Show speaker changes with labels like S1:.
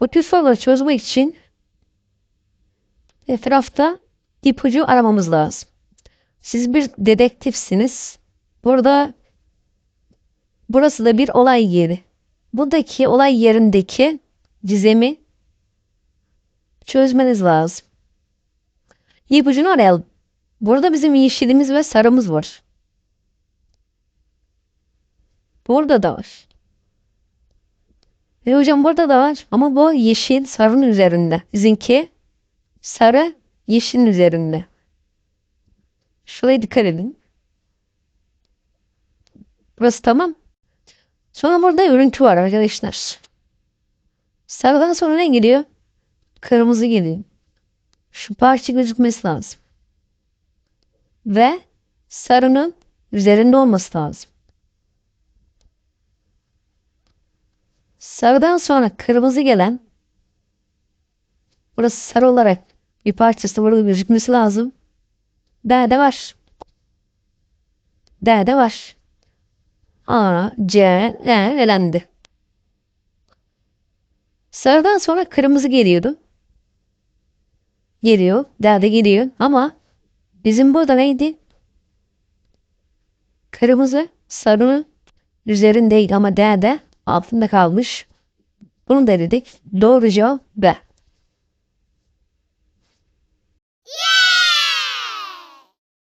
S1: Bu tür soruları çözmek için etrafta ipucu aramamız lazım. Siz bir dedektifsiniz. Burada burası da bir olay yeri. Buradaki olay yerindeki gizemi çözmeniz lazım. İpucunu arayalım. Burada bizim yeşilimiz ve sarımız var. Burada da var. E hocam burada da var ama bu yeşil sarının üzerinde. Sizinki sarı yeşilin üzerinde. Şuraya dikkat edin. Burası tamam. Sonra burada örüntü var arkadaşlar. Sarıdan sonra ne geliyor? Kırmızı geliyor. Şu parça gözükmesi lazım. Ve sarının üzerinde olması lazım. Sarıdan sonra kırmızı gelen burası sarı olarak bir parçası burada gözükmesi lazım. D'de var. D'de var. A, C, E elendi. Sarıdan sonra kırmızı geliyordu. Geliyor. D'de geliyor. Ama bizim burada neydi? Kırmızı sarının üzerindeydi ama D'de altında kalmış. Bunu da dedik. Doğru cevap B.